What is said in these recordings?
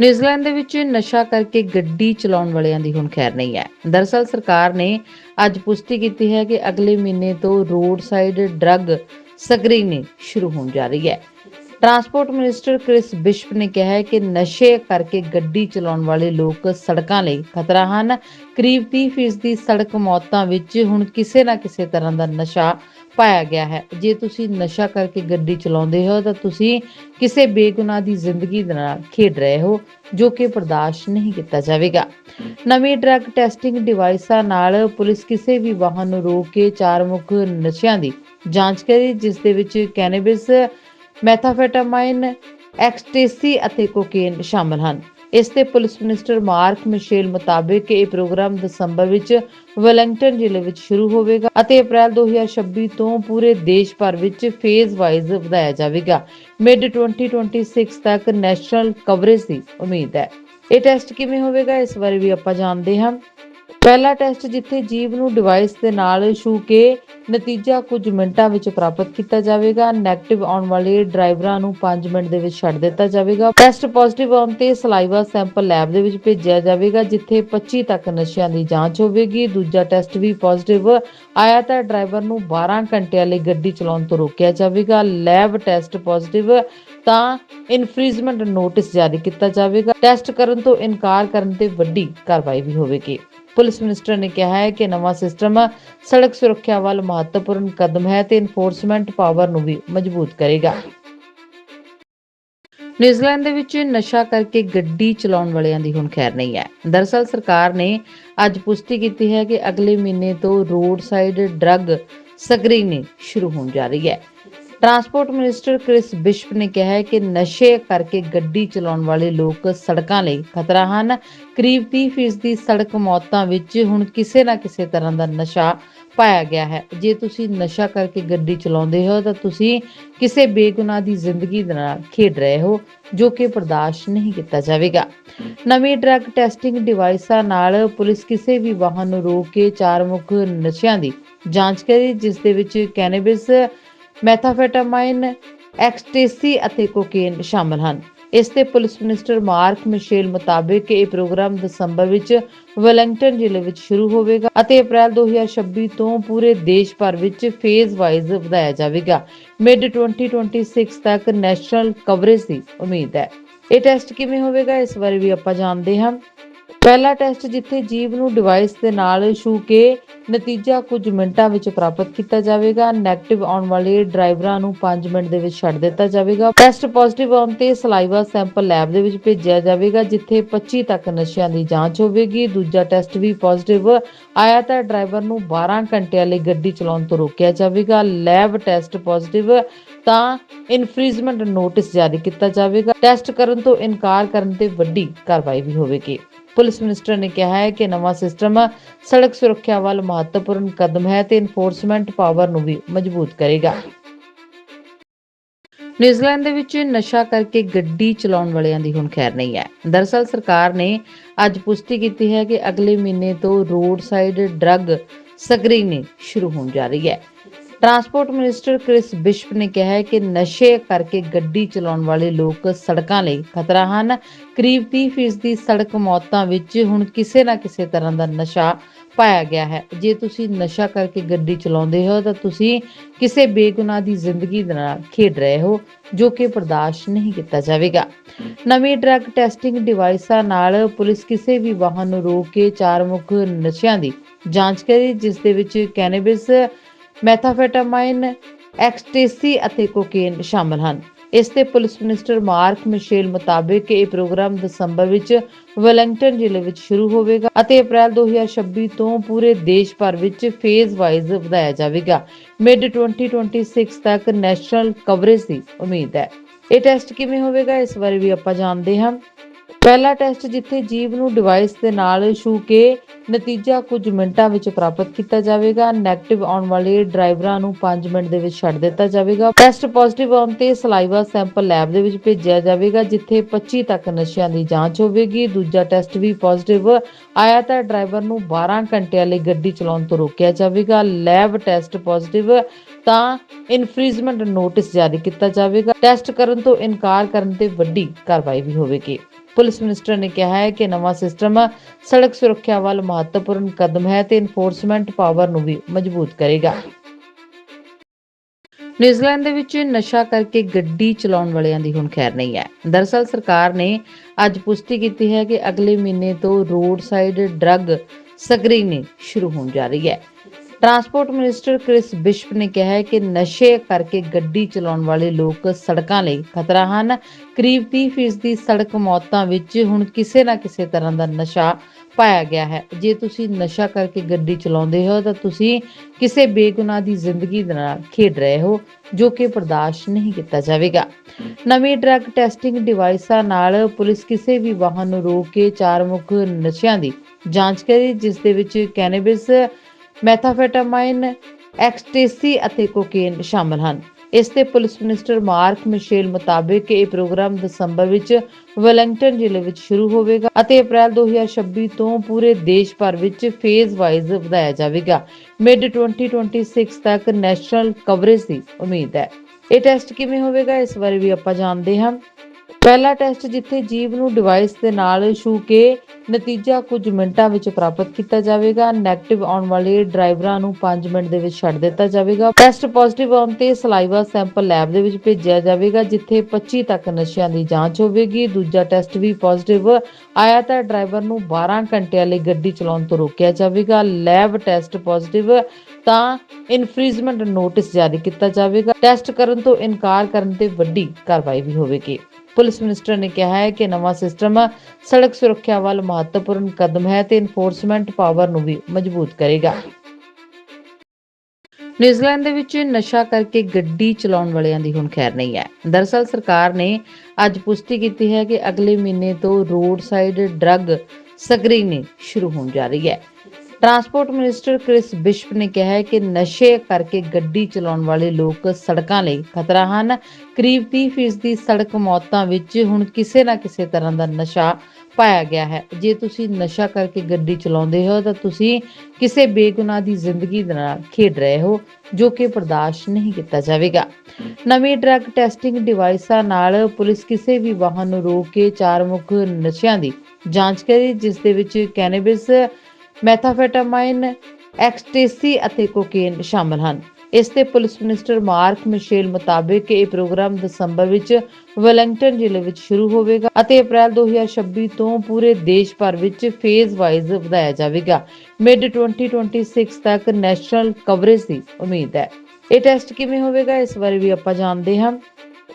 New Zealand ਦੇ ਵਿੱਚ ਨਸ਼ਾ ਕਰਕੇ ਗੱਡੀ ਚਲਾਉਣ ਵਾਲਿਆਂ ਦੀ ਹੁਣ ਖੈਰ ਨਹੀਂ ਹੈ। ਦਰਅਸਲ ਸਰਕਾਰ ਨੇ ਅੱਜ ਪੁਸ਼ਟੀ ਕੀਤੀ ਹੈ ਕਿ ਅਗਲੇ ਮਹੀਨੇ ਤੋਂ ਰੋਡ ਸਾਈਡ ਡਰੱਗ ਸਕਰੀਨਿੰਗ ਸ਼ੁਰੂ ਹੋਣ ਜਾ ਰਹੀ ਹੈ। ਟਰਾਂਸਪੋਰਟ ਮਿਨਿਸਟਰ ਕ੍ਰਿਸ ਬਿਸ਼ਪ ਨੇ ਕਿਹਾ ਹੈ ਕਿ ਨਸ਼ੇ ਕਰਕੇ ਗੱਡੀ ਚਲਾਉਣ ਵਾਲੇ ਲੋਕ ਸੜਕਾਂ ਲਈ ਖਤਰਾ ਹਨ। ਕਰੀਬ 30% ਦੀ ਸੜਕ ਮੌਤਾਂ ਵਿੱਚ ਹੁਣ ਕਿਸੇ ਨਾ ਕਿਸੇ ਤਰ੍ਹਾਂ ਦਾ ਨਸ਼ਾ ਪਾਇਆ ਗਿਆ ਹੈ। ਜੇ ਤੁਸੀਂ ਨਸ਼ਾ ਕਰਕੇ ਗੱਡੀ ਚਲਾਉਂਦੇ ਹੋ, ਤਾਂ ਤੁਸੀਂ ਕਿਸੇ ਬੇਗੁਨਾਹ ਦੀ ਜ਼ਿੰਦਗੀ ਦੇ ਨਾਲ ਖੇਡ ਰਹੇ ਹੋ, ਜੋ ਕਿ ਬਰਦਾਸ਼ਤ ਨਹੀਂ ਕੀਤਾ ਜਾਵੇਗਾ। ਨਵੀਂ ਡਰੱਗ ਟੈਸਟਿੰਗ ਡਿਵਾਈਸਾਂ ਨਾਲ ਪੁਲਿਸ ਕਿਸੇ ਵੀ ਵਾਹਨ ਨੂੰ ਰੋਕ ਕੇ ਚਾਰ ਮੁੱਖ ਨਸ਼ਿਆਂ ਦੀ ਜਾਂਚ ਕਰੀ, ਜਿਸ ਦੇ ਵਿੱਚ ਕੈਨੇਬਿਸ ਮੈਥਾਫੈਟਾਮਾਈਨ ਐਕਸਟੇਸੀ ਅਤੇ ਕੋਕੇਨ ਸ਼ਾਮਲ ਹਨ। ਇਸ ਤੇ ਪੁਲਿਸ ਮਿਨਿਸਟਰ ਮਾਰਕ ਮਿਸ਼ੇਲ ਮੁਤਾਬਕ ਇਹ ਪ੍ਰੋਗਰਾਮ ਦਸੰਬਰ ਵਿੱਚ ਵੈਲਿੰਗਟਨ ਜ਼ਿਲ੍ਹੇ ਵਿੱਚ ਸ਼ੁਰੂ ਹੋਵੇਗਾ ਅਤੇ ਅਪ੍ਰੈਲ 2026 ਤੋਂ ਪੂਰੇ ਦੇਸ਼ ਭਰ ਵਿੱਚ ਫੇਜ਼ ਵਾਈਜ਼ ਵਧਾਇਆ ਜਾਵੇਗਾ। ਮਿਡ 2026 ਤੱਕ ਨੈਸ਼ਨਲ ਕਵਰੇਜ ਦੀ ਉਮੀਦ ਹੈ। ਇਹ ਟੈਸਟ ਕਿਵੇਂ ਹੋਵੇਗਾ ਇਸ ਬਾਰੇ ਵੀ ਆਪਾਂ ਜਾਣਦੇ ਹਾਂ। ਪਹਿਲਾ ਟੈਸਟ ਜਿੱਥੇ ਜੀਵ ਨੂੰ ਡਿਵਾਈਸ ਦੇ ਨਾਲ ਛੂ ਕੇ ਨਤੀਜਾ ਕੁਝ ਮਿੰਟਾਂ ਵਿੱਚ ਪ੍ਰਾਪਤ ਕੀਤਾ ਜਾਵੇਗਾ। 네ਗੇਟਿਵ ਆਉਣ ਵਾਲੇ ਡਰਾਈਵਰਾਂ ਨੂੰ 5 ਮਿੰਟ ਦੇ ਵਿੱਚ ਛੱਡ ਦਿੱਤਾ ਜਾਵੇਗਾ। ਟੈਸਟ ਪੋਜ਼ਿਟਿਵ ਆਉਣ ਤੇ ਸਲਾਈਵਾ ਸੈਂਪਲ ਲੈਬ ਦੇ ਵਿੱਚ ਭੇਜਿਆ ਜਾਵੇਗਾ, ਜਿੱਥੇ 25 ਤੱਕ ਨਸ਼ਿਆਂ ਦੀ ਜਾਂਚ ਹੋਵੇਗੀ। ਦੂਜਾ ਟੈਸਟ ਵੀ ਪੋਜ਼ਿਟਿਵ ਆਇਆ ਤਾਂ ਡਰਾਈਵਰ ਨੂੰ 12 ਘੰਟਿਆਂ ਲਈ ਗੱਡੀ ਚਲਾਉਣ ਤੋਂ ਰੋਕਿਆ ਜਾਵੇਗਾ। ਲੈਬ ਟੈਸਟ ਪੋਜ਼ਿਟਿਵ ਤਾਂ ਇਨਫ੍ਰੀਜ਼ਮੈਂਟ ਨੋਟਿਸ ਜਾਰੀ ਕੀਤਾ ਜਾਵੇਗਾ। ਟੈਸਟ ਕਰਨ ਤੋਂ ਇਨਕਾਰ ਕਰਨ ਤੇ ਵੱਡੀ ਕਾਰਵਾਈ ਵੀ ਹੋਵੇਗੀ। ਪੁਲਿਸ ਮਿਨਿਸਟਰ ਨੇ ਕਿਹਾ ਹੈ ਕਿ ਨਵਾਂ ਸਿਸਟਮ ਸੜਕ ਸੁਰੱਖਿਆ ਵੱਲ ਮਹੱਤਵਪੂਰਨ ਕਦਮ ਹੈ ਤੇ ਇਨਫੋਰਸਮੈਂਟ ਪਾਵਰ ਨੂੰ ਵੀ ਮਜ਼ਬੂਤ ਕਰੇਗਾ। ਨਿਊਜ਼ੀਲੈਂਡ ਦੇ ਵਿੱਚ ਨਸ਼ਾ ਕਰਕੇ ਗੱਡੀ ਚਲਾਉਣ ਵਾਲਿਆਂ ਦੀ ਹੁਣ ਖੈਰ ਨਹੀਂ ਹੈ। ਦਰਅਸਲ ਸਰਕਾਰ ਨੇ ਅੱਜ ਪੁਸ਼ਟੀ ਕੀਤੀ ਹੈ ਕਿ ਅਗਲੇ ਮਹੀਨੇ ਤੋਂ ਰੋਡ ਸਾਈਡ ਡਰੱਗ ਸਕਰੀਨਿੰਗ ਸ਼ੁਰੂ ਹੋਣ ਜਾ ਰਹੀ ਹੈ। ਟਰਾਂਸਪੋਰਟ ਮਿਨਿਸਟਰ ਕ੍ਰਿਸ ਬਿਸ਼ਪ ਨੇ ਕਿਹਾ ਹੈ ਕਿ ਨਸ਼ੇ ਕਰਕੇ ਗੱਡੀ ਚਲਾਉਣ ਵਾਲੇ ਲੋਕ ਸੜਕਾਂ ਲਈ ਖਤਰਾ ਹਨ। ਕਰੀਬ 30% ਦੀ ਸੜਕ ਮੌਤਾਂ ਵਿੱਚ ਹੁਣ ਕਿਸੇ ਨਾ ਕਿਸੇ ਤਰ੍ਹਾਂ ਦਾ ਨਸ਼ਾ ਪਾਇਆ ਗਿਆ ਹੈ। ਜੇ ਤੁਸੀਂ ਨਸ਼ਾ ਕਰਕੇ ਗੱਡੀ ਚਲਾਉਂਦੇ ਹੋ, ਤਾਂ ਤੁਸੀਂ ਕਿਸੇ ਬੇਗੁਨਾਹ ਦੀ ਜ਼ਿੰਦਗੀ ਦੇ ਨਾਲ ਖੇਡ ਰਹੇ ਹੋ, ਜੋ ਕਿ ਬਰਦਾਸ਼ਤ ਨਹੀਂ ਕੀਤਾ ਜਾਵੇਗਾ। ਨਵੀਂ ਡਰੱਗ ਟੈਸਟਿੰਗ ਡਿਵਾਈਸਾਂ ਨਾਲ ਪੁਲਿਸ ਕਿਸੇ ਵੀ ਵਾਹਨ ਨੂੰ ਰੋਕ ਕੇ ਚਾਰ ਮੁੱਖ ਨਸ਼ਿਆਂ ਦੀ ਜਾਂਚ ਕਰੀ, ਜਿਸ ਦੇ ਵਿੱਚ ਕੈਨੇਬਿਸ ਮੈਥਾਫੈਟਾਮਾਈਨ, ਐਕਸਟੇਸੀ ਅਤੇ ਕੋਕੇਨ ਸ਼ਾਮਲ ਹਨ। ਇਸ ਤੇ ਪੁਲਿਸ ਮਿਨਿਸਟਰ ਮਾਰਕ ਮਿਸ਼ੇਲ ਮੁਤਾਬਕ ਇਹ ਪ੍ਰੋਗਰਾਮ ਦਸੰਬਰ ਵਿੱਚ ਵੈਲਿੰਗਟਨ ਜ਼ਿਲ੍ਹੇ ਵਿੱਚ ਸ਼ੁਰੂ ਹੋਵੇਗਾ ਅਤੇ ਅਪ੍ਰੈਲ 2026 ਤੋਂ ਪੂਰੇ ਦੇਸ਼ ਭਰ ਵਿੱਚ ਫੇਜ਼ ਵਾਈਜ਼ ਵਧਾਇਆ ਜਾਵੇਗਾ। ਮਿਡ 2026 ਤੱਕ ਨੈਸ਼ਨਲ ਕਵਰੇਜ ਦੀ ਉਮੀਦ ਹੈ। ਇਹ ਟੈਸਟ ਕਿਵੇਂ ਹੋਵੇਗਾ ਇਸ ਬਾਰੇ ਵੀ ਆਪਾਂ ਜਾਣਦੇ ਹਾਂ। ਪਹਿਲਾ ਟੈਸਟ ਜਿੱਥੇ ਜੀਵ ਨੂੰ ਡਿਵਾਈਸ ਦੇ ਨਾਲ ਛੂ ਕੇ ਨਤੀਜਾ ਕੁਝ ਮਿੰਟਾਂ ਵਿੱਚ ਪ੍ਰਾਪਤ ਕੀਤਾ ਜਾਵੇਗਾ। 네ਗੇਟਿਵ ਆਉਣ ਵਾਲੇ ਡਰਾਈਵਰਾਂ ਨੂੰ 5 ਮਿੰਟ ਦੇ ਵਿੱਚ ਛੱਡ ਦਿੱਤਾ ਜਾਵੇਗਾ। ਟੈਸਟ ਪੋਜ਼ਿਟਿਵ ਆਉਣ ਤੇ ਸਲਾਈਵਾ ਸੈਂਪਲ ਲੈਬ ਦੇ ਵਿੱਚ ਭੇਜਿਆ ਜਾਵੇਗਾ, ਜਿੱਥੇ 25 ਤੱਕ ਨਸ਼ਿਆਂ ਦੀ ਜਾਂਚ ਹੋਵੇਗੀ। ਦੂਜਾ ਟੈਸਟ ਵੀ ਪੋਜ਼ਿਟਿਵ ਆਇਆ ਤਾਂ ਡਰਾਈਵਰ ਨੂੰ 12 ਘੰਟਿਆਂ ਲਈ ਗੱਡੀ ਚਲਾਉਣ ਤੋਂ ਰੋਕਿਆ ਜਾਵੇਗਾ। ਲੈਬ ਟੈਸਟ ਪੋਜ਼ਿਟਿਵ ਤਾਂ ਇਨਫ੍ਰੀਜ਼ਮੈਂਟ ਨੋਟਿਸ ਜਾਰੀ ਕੀਤਾ ਜਾਵੇਗਾ। ਟੈਸਟ ਕਰਨ ਤੋਂ ਇਨਕਾਰ ਕਰਨ ਤੇ ਵੱਡੀ ਕਾਰਵਾਈ ਵੀ ਹੋਵੇਗੀ। ਪੁਲਿਸ ਮਿਨਿਸਟਰ ਨੇ ਕਿਹਾ ਹੈ ਕਿ ਨਵਾਂ ਸਿਸਟਮ ਸੜਕ ਸੁਰੱਖਿਆ ਵੱਲ ਮਹੱਤਵਪੂਰਨ ਕਦਮ ਹੈ ਤੇ ਇਨਫੋਰਸਮੈਂਟ ਪਾਵਰ ਨੂੰ ਵੀ ਮਜ਼ਬੂਤ ਕਰੇਗਾ। ਨਿਊਜ਼ੀਲੈਂਡ ਦੇ ਵਿੱਚ ਨਸ਼ਾ ਕਰਕੇ ਗੱਡੀ ਚਲਾਉਣ ਵਾਲਿਆਂ ਦੀ ਹੁਣ ਖੈਰ ਨਹੀਂ ਹੈ। ਦਰਅਸਲ ਸਰਕਾਰ ਨੇ ਅੱਜ ਪੁਸ਼ਟੀ ਕੀਤੀ ਹੈ ਕਿ ਅਗਲੇ ਮਹੀਨੇ ਤੋਂ ਰੋਡ ਸਾਈਡ ਡਰੱਗ ਸਕਰੀਨਿੰਗ ਸ਼ੁਰੂ ਹੋਣ ਜਾ ਰਹੀ ਹੈ। ਟਰਾਂਸਪੋਰਟ ਮਿਨਿਸਟਰ ਕ੍ਰਿਸ ਬਿਸ਼ਪ ਨੇ ਕਿਹਾ ਹੈ ਕਿ ਨਸ਼ੇ ਕਰਕੇ ਗੱਡੀ ਚਲਾਉਣ ਵਾਲੇ ਲੋਕ ਸੜਕਾਂ ਲਈ ਖਤਰਾ ਹਨ। ਕਰੀਬ 30% ਦੀ ਸੜਕ ਮੌਤਾਂ ਵਿੱਚ ਹੁਣ ਕਿਸੇ ਨਾ ਕਿਸੇ ਤਰ੍ਹਾਂ ਦਾ ਨਸ਼ਾ ਪਾਇਆ ਗਿਆ ਹੈ। ਜੇ ਤੁਸੀਂ ਨਸ਼ਾ ਕਰਕੇ ਗੱਡੀ ਚਲਾਉਂਦੇ ਹੋ, ਤਾਂ ਤੁਸੀਂ ਕਿਸੇ ਬੇਗੁਨਾਹ ਦੀ ਜ਼ਿੰਦਗੀ ਦੇ ਨਾਲ ਖੇਡ ਰਹੇ ਹੋ, ਜੋ ਕਿ ਬਰਦਾਸ਼ਤ ਨਹੀਂ ਕੀਤਾ ਜਾਵੇਗਾ। ਨਵੀਂ ਡਰੱਗ ਟੈਸਟਿੰਗ ਡਿਵਾਈਸਾਂ ਨਾਲ ਪੁਲਿਸ ਕਿਸੇ ਵੀ ਵਾਹਨ ਨੂੰ ਰੋਕ ਕੇ ਚਾਰ ਮੁੱਖ ਨਸ਼ਿਆਂ ਦੀ ਜਾਂਚ ਕਰੀ, ਜਿਸ ਦੇ ਵਿੱਚ ਕੈਨੇਬਿਸ ਮੈਥਾਫੈਟਾਮਾਈਨ, ਐਕਸਟੇਸੀ ਅਤੇ ਕੋਕੇਨ ਸ਼ਾਮਲ ਹਨ। ਇਸ ਤੇ ਪੁਲਿਸ ਮਿਨਿਸਟਰ ਮਾਰਕ ਮਿਸ਼ੇਲ ਮੁਤਾਬਕ ਇਹ ਪ੍ਰੋਗਰਾਮ ਦਸੰਬਰ ਵਿੱਚ ਵੈਲਿੰਗਟਨ ਜ਼ਿਲ੍ਹੇ ਵਿੱਚ ਸ਼ੁਰੂ ਹੋਵੇਗਾ ਅਤੇ ਅਪ੍ਰੈਲ 2026 ਤੋਂ ਪੂਰੇ ਦੇਸ਼ ਭਰ ਵਿੱਚ ਫੇਜ਼ ਵਾਈਜ਼ ਵਧਾਇਆ ਜਾਵੇਗਾ। ਮਿਡ 2026 ਤੱਕ ਨੈਸ਼ਨਲ ਕਵਰੇਜ ਦੀ ਉਮੀਦ ਹੈ। ਇਹ ਟੈਸਟ ਕਿਵੇਂ ਹੋਵੇਗਾ ਇਸ ਬਾਰੇ ਵੀ ਆਪਾਂ ਜਾਣਦੇ ਹਾਂ। ਪਹਿਲਾ ਟੈਸਟ ਜਿੱਥੇ ਜੀਵ ਨੂੰ ਡਿਵਾਈਸ ਦੇ ਨਾਲ ਛੂ ਕੇ ਨਤੀਜਾ ਕੁਝ ਮਿੰਟਾਂ ਵਿੱਚ ਪ੍ਰਾਪਤ ਕੀਤਾ ਜਾਵੇਗਾ। 네ਗੇਟਿਵ ਆਉਣ ਵਾਲੇ ਡਰਾਈਵਰਾਂ ਨੂੰ 5 ਮਿੰਟ ਦੇ ਵਿੱਚ ਛੱਡ ਦਿੱਤਾ ਜਾਵੇਗਾ। ਟੈਸਟ ਪੋਜ਼ਿਟਿਵ ਆਉਣ ਤੇ ਸਲਾਈਵਾ ਸੈਂਪਲ ਲੈਬ ਦੇ ਵਿੱਚ ਭੇਜਿਆ ਜਾਵੇਗਾ, ਜਿੱਥੇ 25 ਤੱਕ ਨਸ਼ਿਆਂ ਦੀ ਜਾਂਚ ਹੋਵੇਗੀ। ਦੂਜਾ ਟੈਸਟ ਵੀ ਪੋਜ਼ਿਟਿਵ ਆਇਆ ਤਾਂ ਡਰਾਈਵਰ ਨੂੰ 12 ਘੰਟਿਆਂ ਲਈ ਗੱਡੀ ਚਲਾਉਣ ਤੋਂ ਰੋਕਿਆ ਜਾਵੇਗਾ। ਲੈਬ ਟੈਸਟ ਪੋਜ਼ਿਟਿਵ ਤਾਂ ਇਨਫ੍ਰੀਜ਼ਮੈਂਟ ਨੋਟਿਸ ਜਾਰੀ ਕੀਤਾ ਜਾਵੇਗਾ। ਟੈਸਟ ਕਰਨ ਤੋਂ ਇਨਕਾਰ ਕਰਨ ਤੇ ਵੱਡੀ ਕਾਰਵਾਈ ਵੀ ਹੋਵੇਗੀ। ਪੁਲਿਸ ਮਿਨਿਸਟਰ ਨੇ ਕਿਹਾ ਹੈ ਕਿ ਨਵਾਂ ਸਿਸਟਮ ਸੜਕ ਸੁਰੱਖਿਆ ਵੱਲ ਮਹੱਤਵਪੂਰਨ ਕਦਮ ਹੈ ਤੇ ਇਨਫੋਰਸਮੈਂਟ ਪਾਵਰ ਨੂੰ ਵੀ ਮਜ਼ਬੂਤ ਕਰੇਗਾ। ਨਿਊਜ਼ੀਲੈਂਡ ਦੇ ਵਿੱਚ ਨਸ਼ਾ ਕਰਕੇ ਗੱਡੀ ਚਲਾਉਣ ਵਾਲਿਆਂ ਦੀ ਹੁਣ ਖੈਰ ਨਹੀਂ ਹੈ। ਦਰਅਸਲ ਸਰਕਾਰ ਨੇ ਅੱਜ ਪੁਸ਼ਟੀ ਕੀਤੀ ਹੈ ਕਿ ਅਗਲੇ ਮਹੀਨੇ ਤੋਂ ਰੋਡ ਸਾਈਡ ਡਰੱਗ ਸਕਰੀਨਿੰਗ ਸ਼ੁਰੂ ਹੋਣ ਜਾ ਰਹੀ ਹੈ। ਟਰਾਂਸਪੋਰਟ ਮਿਨਿਸਟਰ ਕ੍ਰਿਸ ਬਿਸ਼ਪ ਨੇ ਕਿਹਾ ਹੈ ਕਿ ਨਸ਼ੇ ਕਰਕੇ ਗੱਡੀ ਚਲਾਉਣ ਵਾਲੇ ਲੋਕ ਸੜਕਾਂ ਲਈ ਖਤਰਾ ਹਨ। ਕਰੀਬ 30% ਦੀ ਸੜਕ ਮੌਤਾਂ ਵਿੱਚ ਹੁਣ ਕਿਸੇ ਨਾ ਕਿਸੇ ਤਰ੍ਹਾਂ ਦਾ ਨਸ਼ਾ ਪਾਇਆ ਗਿਆ ਹੈ। ਜੇ ਤੁਸੀਂ ਨਸ਼ਾ ਕਰਕੇ ਗੱਡੀ ਚਲਾਉਂਦੇ ਹੋ, ਤਾਂ ਤੁਸੀਂ ਕਿਸੇ ਬੇਗੁਨਾਹ ਦੀ ਜ਼ਿੰਦਗੀ ਦੇ ਨਾਲ ਖੇਡ ਰਹੇ ਹੋ, ਜੋ ਕਿ ਬਰਦਾਸ਼ਤ ਨਹੀਂ ਕੀਤਾ ਜਾਵੇਗਾ। ਨਵੀਂ ਡਰੱਗ ਟੈਸਟਿੰਗ ਡਿਵਾਈਸਾਂ ਨਾਲ ਪੁਲਿਸ ਕਿਸੇ ਵੀ ਵਾਹਨ ਨੂੰ ਰੋਕ ਕੇ ਚਾਰ ਮੁੱਖ ਨਸ਼ਿਆਂ ਦੀ ਜਾਂਚ ਕਰੇ, ਜਿਸ ਦੇ ਵਿੱਚ ਕੈਨੇਬਿਸ ਮੈਥਾਫੈਟਾਮਾਈਨ, ਐਕਸਟੇਸੀ ਅਤੇ ਕੋਕੇਨ ਸ਼ਾਮਲ ਹਨ। ਇਸ ਤੇ ਪੁਲਿਸ ਮਿਨਿਸਟਰ ਮਾਰਕ ਮਿਸ਼ੇਲ ਮੁਤਾਬਕ ਇਹ ਪ੍ਰੋਗਰਾਮ ਦਸੰਬਰ ਵਿੱਚ ਵੈਲਿੰਗਟਨ ਜ਼ਿਲ੍ਹੇ ਵਿੱਚ ਸ਼ੁਰੂ ਹੋਵੇਗਾ ਅਤੇ ਅਪ੍ਰੈਲ 2026 ਤੋਂ ਪੂਰੇ ਦੇਸ਼ ਭਰ ਵਿੱਚ ਫੇਜ਼ ਵਾਈਜ਼ ਵਧਾਇਆ ਜਾਵੇਗਾ। ਮਿਡ 2026 ਤੱਕ ਨੈਸ਼ਨਲ ਕਵਰੇਜ ਦੀ ਉਮੀਦ ਹੈ। ਇਹ ਟੈਸਟ ਕਿਵੇਂ ਹੋਵੇਗਾ ਇਸ ਬਾਰੇ ਵੀ ਆਪਾਂ ਜਾਣਦੇ ਹਾਂ। ਪਹਿਲਾ ਟੈਸਟ ਜਿੱਥੇ ਜੀਵ ਨੂੰ ਡਿਵਾਈਸ ਦੇ ਨਾਲ ਛੂ ਕੇ ਨਤੀਜਾ ਕੁਝ ਮਿੰਟਾਂ ਵਿੱਚ ਪ੍ਰਾਪਤ ਕੀਤਾ ਜਾਵੇਗਾ। 네ਗੇਟਿਵ ਆਉਣ ਵਾਲੇ ਡਰਾਈਵਰਾਂ ਨੂੰ 5 ਮਿੰਟ ਦੇ ਵਿੱਚ ਛੱਡ ਦਿੱਤਾ ਜਾਵੇਗਾ। ਟੈਸਟ ਪੋਜ਼ਿਟਿਵ ਆਉਣ ਤੇ ਸਲਾਈਵਾ ਸੈਂਪਲ ਲੈਬ ਦੇ ਵਿੱਚ ਭੇਜਿਆ ਜਾਵੇਗਾ, ਜਿੱਥੇ 25 ਤੱਕ ਨਸ਼ਿਆਂ ਦੀ ਜਾਂਚ ਹੋਵੇਗੀ। ਦੂਜਾ ਟੈਸਟ ਵੀ ਪੋਜ਼ਿਟਿਵ ਆਇਆ ਤਾਂ ਡਰਾਈਵਰ ਨੂੰ 12 ਘੰਟਿਆਂ ਲਈ ਗੱਡੀ ਚਲਾਉਣ ਤੋਂ ਰੋਕਿਆ ਜਾਵੇਗਾ। ਲੈਬ ਟੈਸਟ ਪੋਜ਼ਿਟਿਵ ਤਾਂ ਇਨਫ੍ਰੀਜ਼ਮੈਂਟ ਨੋਟਿਸ ਜਾਰੀ ਕੀਤਾ ਜਾਵੇਗਾ। ਟੈਸਟ ਕਰਨ ਤੋਂ ਇਨਕਾਰ ਕਰਨ ਤੇ ਵੱਡੀ ਕਾਰਵਾਈ ਵੀ ਹੋਵੇਗੀ। ਪੁਲਿਸ ਮਿਨਿਸਟਰ ਨੇ ਕਿਹਾ ਹੈ ਕਿ ਨਵਾਂ ਸਿਸਟਮ ਸੜਕ ਸੁਰੱਖਿਆ ਵੱਲ ਮਹੱਤਵਪੂਰਨ ਕਦਮ ਹੈ ਤੇ ਇਨਫੋਰਸਮੈਂਟ ਪਾਵਰ ਨੂੰ ਵੀ ਮਜ਼ਬੂਤ ਕਰੇਗਾ। ਨਿਊਜ਼ੀਲੈਂਡ ਦੇ ਵਿੱਚ ਨਸ਼ਾ ਕਰਕੇ ਗੱਡੀ ਚਲਾਉਣ ਵਾਲਿਆਂ ਦੀ ਹੁਣ ਖੈਰ ਨਹੀਂ ਹੈ। ਦਰਅਸਲ ਸਰਕਾਰ ਨੇ ਅੱਜ ਪੁਸ਼ਟੀ ਕੀਤੀ ਹੈ ਕਿ ਅਗਲੇ ਮਹੀਨੇ ਤੋਂ ਰੋਡ ਸਾਈਡ ਡਰੱਗ ਸਕਰੀਨਿੰਗ ਸ਼ੁਰੂ ਹੋਣ ਜਾ ਰਹੀ ਹੈ। ਟਰਾਂਸਪੋਰਟ ਮਿਨਿਸਟਰ ਕ੍ਰਿਸ ਬਿਸ਼ਪ ਨੇ ਕਿਹਾ ਹੈ ਕਿ ਨਸ਼ੇ ਕਰਕੇ ਗੱਡੀ ਚਲਾਉਣ ਵਾਲੇ ਲੋਕ ਸੜਕਾਂ ਲਈ ਖਤਰਾ ਹਨ। ਕਰੀਬ 30% ਦੀ ਸੜਕ ਮੌਤਾਂ ਵਿੱਚ ਹੁਣ ਕਿਸੇ ਨਾ ਕਿਸੇ ਤਰ੍ਹਾਂ ਦਾ ਨਸ਼ਾ ਪਾਇਆ ਗਿਆ ਹੈ। ਜੇ ਤੁਸੀਂ ਨਸ਼ਾ ਕਰਕੇ ਗੱਡੀ ਚਲਾਉਂਦੇ ਹੋ, ਤਾਂ ਤੁਸੀਂ ਕਿਸੇ ਬੇਗੁਨਾਹ ਦੀ ਜ਼ਿੰਦਗੀ ਦੇ ਨਾਲ ਖੇਡ ਰਹੇ ਹੋ, ਜੋ ਕਿ ਬਰਦਾਸ਼ਤ ਨਹੀਂ ਕੀਤਾ ਜਾਵੇਗਾ। ਨਵੀਂ ਡਰੱਗ ਟੈਸਟਿੰਗ ਡਿਵਾਈਸਾਂ ਨਾਲ ਪੁਲਿਸ ਕਿਸੇ ਵੀ ਵਾਹਨ ਨੂੰ ਰੋਕ ਕੇ ਚਾਰ ਮੁੱਖ ਨਸ਼ਿਆਂ ਦੀ ਜਾਂਚ ਕਰੇ, ਜਿਸ ਦੇ ਵਿੱਚ ਕੈਨੇਬਿਸ ਮੈਥਾਫੈਟਾਮਾਈਨ, ਐਕਸਟੇਸੀ ਅਤੇ ਕੋਕੇਨ ਸ਼ਾਮਲ ਹਨ। ਇਸ ਤੇ ਪੁਲਿਸ ਮਿਨਿਸਟਰ ਮਾਰਕ ਮਿਸ਼ੇਲ ਮੁਤਾਬਕ ਇਹ ਪ੍ਰੋਗਰਾਮ ਦਸੰਬਰ ਵਿੱਚ ਵੈਲਿੰਗਟਨ ਜ਼ਿਲ੍ਹੇ ਵਿੱਚ ਸ਼ੁਰੂ ਹੋਵੇਗਾ ਅਤੇ ਅਪ੍ਰੈਲ 2026 ਤੋਂ ਪੂਰੇ ਦੇਸ਼ ਭਰ ਵਿੱਚ ਫੇਜ਼ ਵਾਈਜ਼ ਵਧਾਇਆ ਜਾਵੇਗਾ। ਮਿਡ 2026 ਤੱਕ ਨੈਸ਼ਨਲ ਕਵਰੇਜ ਦੀ ਉਮੀਦ ਹੈ। ਇਹ ਟੈਸਟ ਕਿਵੇਂ ਹੋਵੇਗਾ ਇਸ ਬਾਰੇ ਵੀ ਆਪਾਂ ਜਾਣਦੇ ਹਾਂ।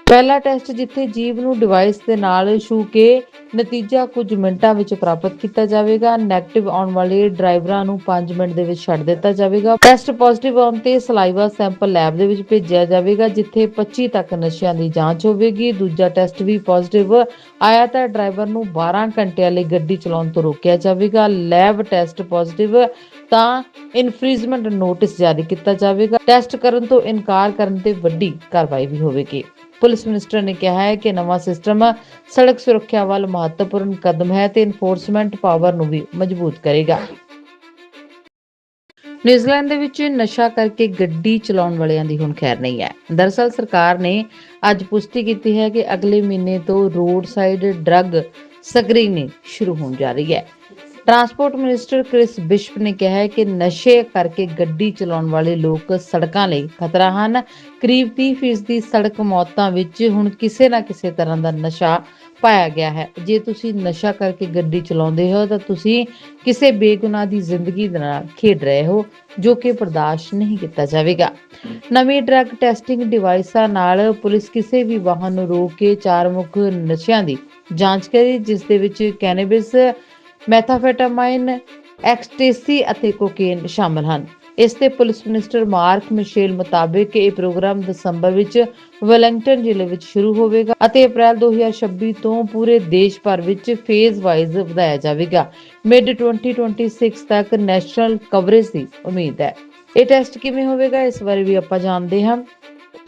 ਪਹਿਲਾ ਟੈਸਟ ਜਿੱਥੇ ਜੀਵ ਨੂੰ ਡਿਵਾਈਸ ਦੇ ਨਾਲ ਛੂ ਕੇ ਨਤੀਜਾ ਕੁਝ ਮਿੰਟਾਂ ਵਿੱਚ ਪ੍ਰਾਪਤ ਕੀਤਾ ਜਾਵੇਗਾ। 네ਗੇਟਿਵ ਆਉਣ ਵਾਲੇ ਡਰਾਈਵਰਾਂ ਨੂੰ 5 ਮਿੰਟ ਦੇ ਵਿੱਚ ਛੱਡ ਦਿੱਤਾ ਜਾਵੇਗਾ। ਟੈਸਟ ਪੋਜ਼ਿਟਿਵ ਆਉਣ ਤੇ ਸਲਾਈਵਾ ਸੈਂਪਲ ਲੈਬ ਦੇ ਵਿੱਚ ਭੇਜਿਆ ਜਾਵੇਗਾ, ਜਿੱਥੇ 25 ਤੱਕ ਨਸ਼ਿਆਂ ਦੀ ਜਾਂਚ ਹੋਵੇਗੀ। ਦੂਜਾ ਟੈਸਟ ਵੀ ਪੋਜ਼ਿਟਿਵ ਆਇਆ ਤਾਂ ਡਰਾਈਵਰ ਨੂੰ 12 ਘੰਟਿਆਂ ਲਈ ਗੱਡੀ ਚਲਾਉਣ ਤੋਂ ਰੋਕਿਆ ਜਾਵੇਗਾ। ਲੈਬ ਟੈਸਟ ਪੋਜ਼ਿਟਿਵ ਤਾਂ ਇਨਫ੍ਰੀਜ਼ਮੈਂਟ ਨੋਟਿਸ ਜਾਰੀ ਕੀਤਾ ਜਾਵੇਗਾ। ਟੈਸਟ ਕਰਨ ਤੋਂ ਇਨਕਾਰ ਕਰਨ ਤੇ ਵੱਡੀ ਕਾਰਵਾਈ ਵੀ ਹੋਵੇਗੀ। ਪੁਲਿਸ ਮਿਨਿਸਟਰ ਨੇ ਕਿਹਾ ਹੈ ਕਿ ਨਵਾਂ ਸਿਸਟਮ ਸੜਕ ਸੁਰੱਖਿਆ ਵੱਲ ਮਹੱਤਵਪੂਰਨ ਕਦਮ ਹੈ ਤੇ ਇਨਫੋਰਸਮੈਂਟ ਪਾਵਰ ਨੂੰ ਵੀ ਮਜ਼ਬੂਤ ਕਰੇਗਾ। ਨਿਊਜ਼ੀਲੈਂਡ ਦੇ ਵਿੱਚ ਨਸ਼ਾ ਕਰਕੇ ਗੱਡੀ ਚਲਾਉਣ ਵਾਲਿਆਂ ਦੀ ਹੁਣ ਖੈਰ ਨਹੀਂ ਹੈ। ਦਰਅਸਲ ਸਰਕਾਰ ਨੇ ਅੱਜ ਪੁਸ਼ਟੀ ਕੀਤੀ ਹੈ ਕਿ ਅਗਲੇ ਮਹੀਨੇ ਤੋਂ ਰੋਡ ਸਾਈਡ ਡਰੱਗ ਸਕਰੀਨਿੰਗ ਸ਼ੁਰੂ ਹੋਣ ਜਾ ਰਹੀ ਹੈ। ਟਰਾਂਸਪੋਰਟ ਮਿਨਿਸਟਰ ਕ੍ਰਿਸ ਬਿਸ਼ਪ ਨੇ ਕਿਹਾ ਹੈ ਕਿ ਨਸ਼ੇ ਕਰਕੇ ਗੱਡੀ ਚਲਾਉਣ ਵਾਲੇ ਲੋਕ ਸੜਕਾਂ ਲਈ ਖਤਰਾ ਹਨ। ਕਰੀਬ 30% ਦੀ ਸੜਕ ਮੌਤਾਂ ਵਿੱਚ ਹੁਣ ਕਿਸੇ ਨਾ ਕਿਸੇ ਤਰ੍ਹਾਂ ਦਾ ਨਸ਼ਾ ਪਾਇਆ ਗਿਆ ਹੈ। ਜੇ ਤੁਸੀਂ ਨਸ਼ਾ ਕਰਕੇ ਗੱਡੀ ਚਲਾਉਂਦੇ ਹੋ, ਤਾਂ ਤੁਸੀਂ ਕਿਸੇ ਬੇਗੁਨਾਹ ਦੀ ਜ਼ਿੰਦਗੀ ਦੇ ਨਾਲ ਖੇਡ ਰਹੇ ਹੋ, ਜੋ ਕਿ ਬਰਦਾਸ਼ਤ ਨਹੀਂ ਕੀਤਾ ਜਾਵੇਗਾ। ਨਵੀਂ ਡਰੱਗ ਟੈਸਟਿੰਗ ਡਿਵਾਈਸਾਂ ਨਾਲ ਪੁਲਿਸ ਕਿਸੇ ਵੀ ਵਾਹਨ ਨੂੰ ਰੋਕ ਕੇ ਚਾਰ ਮੁੱਖ ਨਸ਼ਿਆਂ ਦੀ ਜਾਂਚ ਕਰੇ, ਜਿਸ ਦੇ ਵਿੱਚ ਕੈਨੇਬਿਸ ਮੈਥਾਫੈਟਾਮਾਈਨ, ਐਕਸਟੇਸੀ ਅਤੇ ਕੋਕੇਨ ਸ਼ਾਮਲ ਹਨ। ਇਸ ਤੇ ਪੁਲਿਸ ਮਿਨਿਸਟਰ ਮਾਰਕ ਮਿਸ਼ੇਲ ਮੁਤਾਬਕ ਇਹ ਪ੍ਰੋਗਰਾਮ ਦਸੰਬਰ ਵਿੱਚ ਵੈਲਿੰਗਟਨ ਜ਼ਿਲ੍ਹੇ ਵਿੱਚ ਸ਼ੁਰੂ ਹੋਵੇਗਾ ਅਤੇ ਅਪ੍ਰੈਲ 2026 ਤੋਂ ਪੂਰੇ ਦੇਸ਼ ਭਰ ਵਿੱਚ ਫੇਜ਼ ਵਾਈਜ਼ ਵਧਾਇਆ ਜਾਵੇਗਾ। ਮਿਡ 2026 ਤੱਕ ਨੈਸ਼ਨਲ ਕਵਰੇਜ ਦੀ ਉਮੀਦ ਹੈ। ਇਹ ਟੈਸਟ ਕਿਵੇਂ ਹੋਵੇਗਾ ਇਸ ਬਾਰੇ ਵੀ ਆਪਾਂ ਜਾਣਦੇ ਹਾਂ।